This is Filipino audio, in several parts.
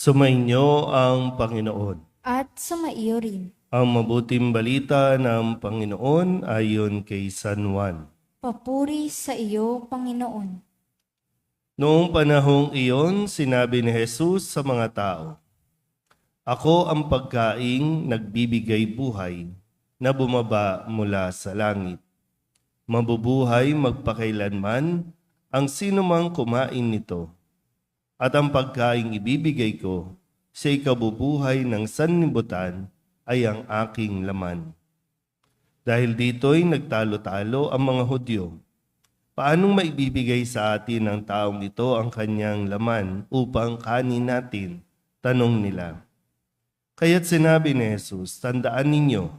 Sumainyo ang Panginoon. at sumaiyo rin. Ang mabuting balita ng Panginoon ayon kay San Juan. Papuri sa iyo, Panginoon. Noong panahong iyon, sinabi ni Jesus sa mga tao, Ako ang pagkaing nagbibigay buhay na bumaba mula sa langit. Mabubuhay magpakailanman ang sinumang kumain nito. At ang pagkaing ibibigay ko sa ikabubuhay ng sanlibutan ay ang aking laman. Dahil dito'y nagtalo-talo ang mga Hudyo. Paanong maibibigay sa atin ng taong ito ang kanyang laman upang kanin natin? Tanong nila. Kaya't sinabi ni Jesus, tandaan ninyo,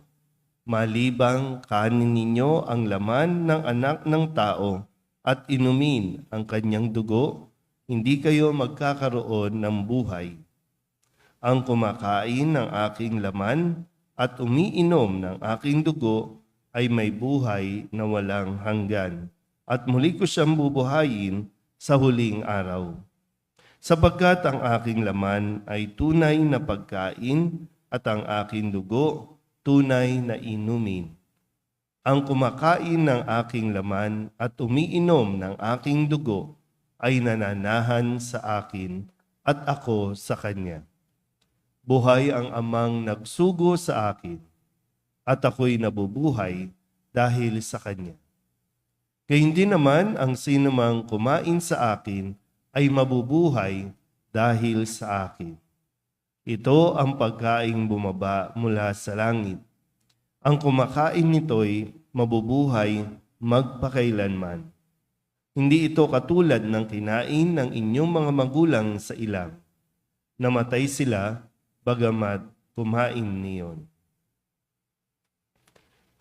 malibang kanin ninyo ang laman ng anak ng tao at inumin ang kanyang dugo, hindi kayo magkakaroon ng buhay. Ang kumakain ng aking laman at umiinom ng aking dugo ay may buhay na walang hanggan at muli ko siyang bubuhayin sa huling araw. Sapagkat ang aking laman ay tunay na pagkain at ang aking dugo tunay na inumin. Ang kumakain ng aking laman at umiinom ng aking dugo ay nananahan sa akin at ako sa kanya. Buhay ang amang nagsugo sa akin at ako'y nabubuhay dahil sa kanya. Kaya hindi naman ang sinumang kumain sa akin ay mabubuhay dahil sa akin. Ito ang pagkaing bumaba mula sa langit. Ang kumakain nito'y mabubuhay magpakailanman. Hindi ito katulad ng kinain ng inyong mga magulang sa ilang. Namatay sila, bagamat kumain niyon.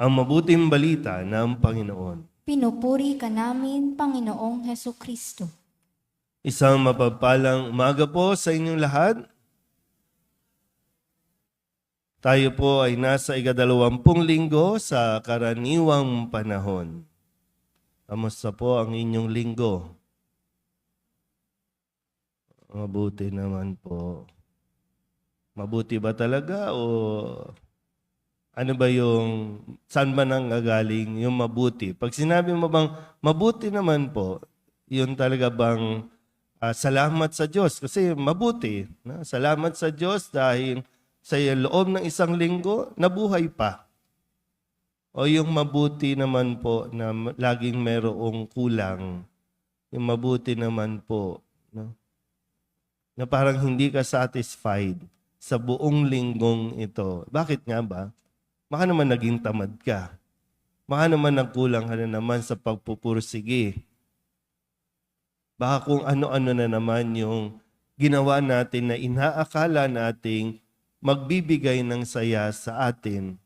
Ang mabuting balita ng Panginoon. Pinupuri ka namin, Panginoong Heso Kristo. Isang mapagpalang umaga po sa inyong lahat. Tayo po ay nasa ikadalawampung linggo sa karaniwang panahon. Kamusta po ang inyong linggo? Mabuti naman po. Mabuti ba talaga o ano ba yung, saan ba nang gagaling yung mabuti? Pag sinabi mo bang mabuti naman po, yun talaga bang ah, salamat sa Diyos? Kasi mabuti. Na? Salamat sa Diyos dahil sa loob ng isang linggo, nabuhay pa. O yung mabuti naman po na laging merong kulang. Yung mabuti naman po. No? Na parang hindi ka satisfied sa buong linggong ito. Bakit nga ba? Baka naman naging tamad ka. Baka naman nagkulang ka na naman sa pagpupursige. Baka kung ano-ano na naman yung ginawa natin na inaakala nating magbibigay ng saya sa atin.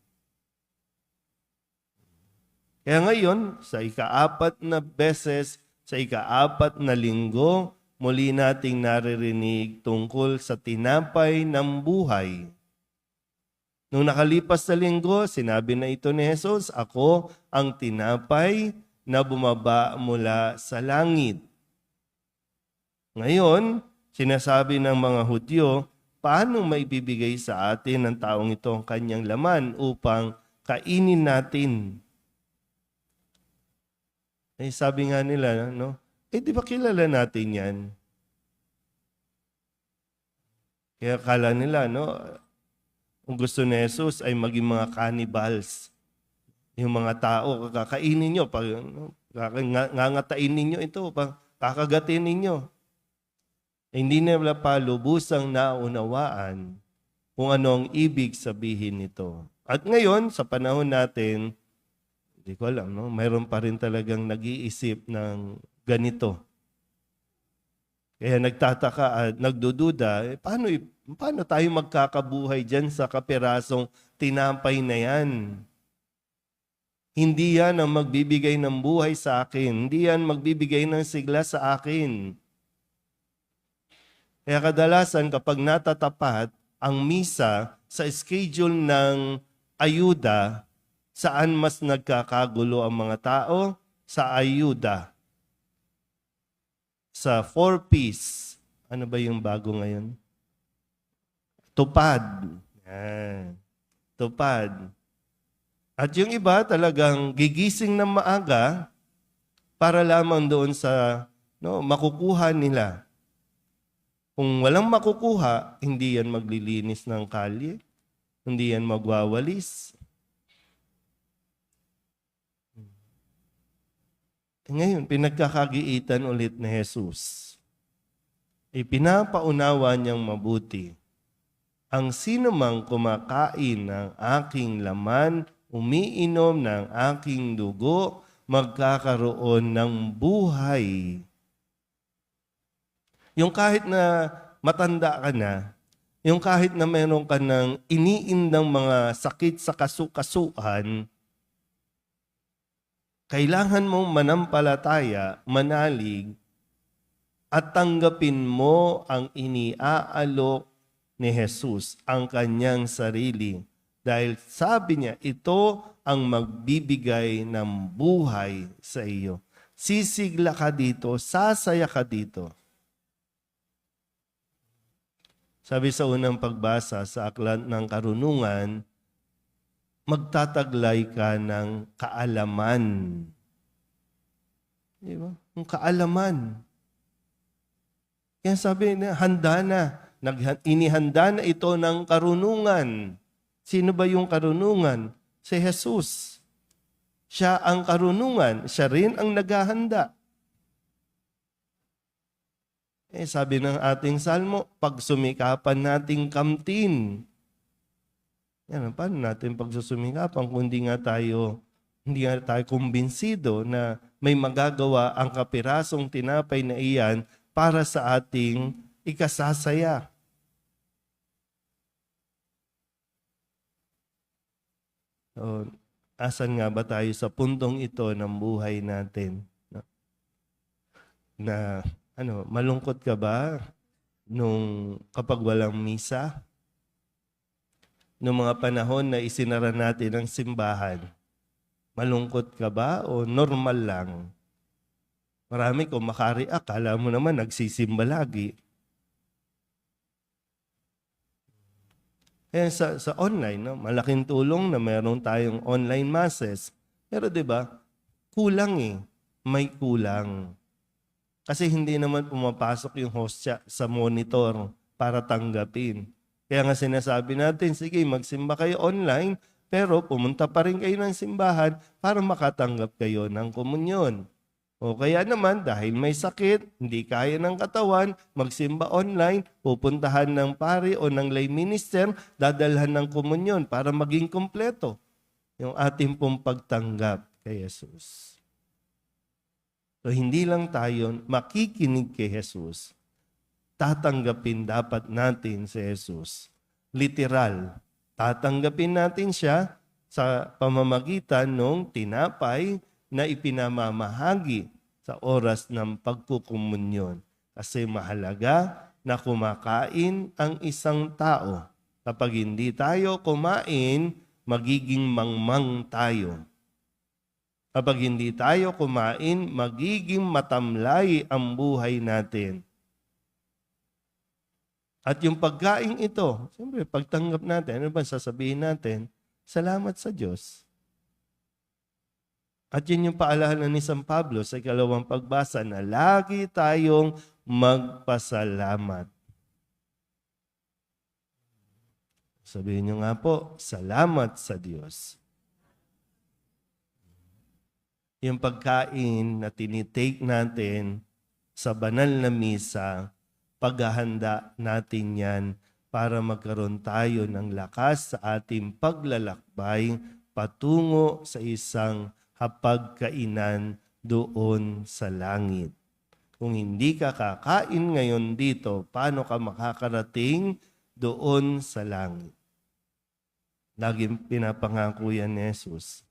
Kaya ngayon, sa ikaapat na beses, sa ikaapat na linggo, muli nating naririnig tungkol sa tinapay ng buhay. Nung nakalipas na linggo, sinabi na ito ni Jesus, Ako ang tinapay na bumaba mula sa langit. Ngayon, sinasabi ng mga Hudyo, paano maibibigay sa atin ng taong ito ang kanyang laman upang kainin natin? Eh, sabi nga nila, no? Eh, di ba kilala natin yan? Kaya kala nila, no? Kung gusto ni Jesus ay maging mga cannibals. Yung mga tao, kakainin nyo, pag, no? Ngangatain ninyo ito, pag, kakagatin ninyo. Eh, hindi nila pa lubusang naunawaan kung ano ang ibig sabihin nito. At ngayon, sa panahon natin, hindi ko alam, no? mayroon pa rin talagang nag-iisip ng ganito. Kaya nagtataka at nagdududa, eh, paano, paano tayo magkakabuhay dyan sa kapirasong tinapay na yan? Hindi yan ang magbibigay ng buhay sa akin. Hindi yan magbibigay ng sigla sa akin. Kaya kadalasan kapag natatapat ang misa sa schedule ng ayuda, saan mas nagkakagulo ang mga tao? Sa ayuda. Sa four-piece. Ano ba yung bago ngayon? tupad. Yan. Tupad. At yung iba talagang gigising ng maaga para lamang doon sa no, makukuha nila. Kung walang makukuha, hindi yan maglilinis ng kalye. Hindi yan magwawalis. Ngayon, pinagkakagiitan ulit ni Jesus. Ipinapaunawa niyang mabuti. Ang sino mang kumakain ng aking laman, umiinom ng aking dugo, magkakaroon ng buhay. Yung kahit na matanda ka na, yung kahit na meron ka ng iniindang mga sakit sa kasukasuan, kailangan mong manampalataya, manalig, at tanggapin mo ang iniaalok ni Jesus, ang kanyang sarili. Dahil sabi niya, ito ang magbibigay ng buhay sa iyo. Sisigla ka dito, sasaya ka dito. Sabi sa unang pagbasa sa Aklat ng Karunungan, magtataglay ka ng kaalaman. Di ba? Ang kaalaman. Kaya sabi niya, handa na. Nag, inihanda na ito ng karunungan. Sino ba yung karunungan? Si Jesus. Siya ang karunungan. Siya rin ang naghahanda. Eh, sabi ng ating salmo, pag sumikapan nating kamtin, yan, paano natin pagsusumikapan kung hindi nga tayo, hindi nga tayo kumbinsido na may magagawa ang kapirasong tinapay na iyan para sa ating ikasasaya. So, asan nga ba tayo sa puntong ito ng buhay natin? No? Na, ano, malungkot ka ba nung kapag walang misa? Noong mga panahon na isinara natin ang simbahan, malungkot ka ba o normal lang? Marami kung makari, akala mo naman nagsisimba lagi. Kaya sa, sa online, no, malaking tulong na meron tayong online masses. Pero 'di ba kulang eh. May kulang. Kasi hindi naman pumapasok yung hostya sa monitor para tanggapin. Kaya nga sinasabi natin, sige, magsimba kayo online, pero pumunta pa rin kayo ng simbahan para makatanggap kayo ng komunyon. O kaya naman, dahil may sakit, hindi kaya ng katawan, magsimba online, pupuntahan ng pari o ng lay minister, dadalhan ng komunyon para maging kompleto yung ating pong pagtanggap kay Jesus. So hindi lang tayo makikinig kay Jesus, tatanggapin dapat natin si Jesus. Literal, tatanggapin natin siya sa pamamagitan ng tinapay na ipinamamahagi sa oras ng pagkukumunyon. Kasi mahalaga na kumakain ang isang tao. Kapag hindi tayo kumain, magiging mangmang tayo. Kapag hindi tayo kumain, magiging matamlay ang buhay natin. At yung pagkain ito, siyempre, pagtanggap natin, ano ba sasabihin natin? Salamat sa Diyos. At yun yung paalala ni San Pablo sa ikalawang pagbasa na lagi tayong magpasalamat. Sabihin nyo nga po, salamat sa Diyos. Yung pagkain na tinitake natin sa banal na misa, paghahanda natin yan para magkaroon tayo ng lakas sa ating paglalakbay patungo sa isang hapagkainan doon sa langit. Kung hindi ka kakain ngayon dito, paano ka makakarating doon sa langit? Laging pinapangako yan ni Jesus.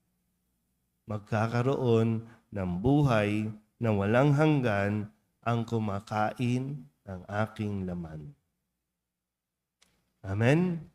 Magkakaroon ng buhay na walang hanggan ang kumakain ng aking laman. Amen?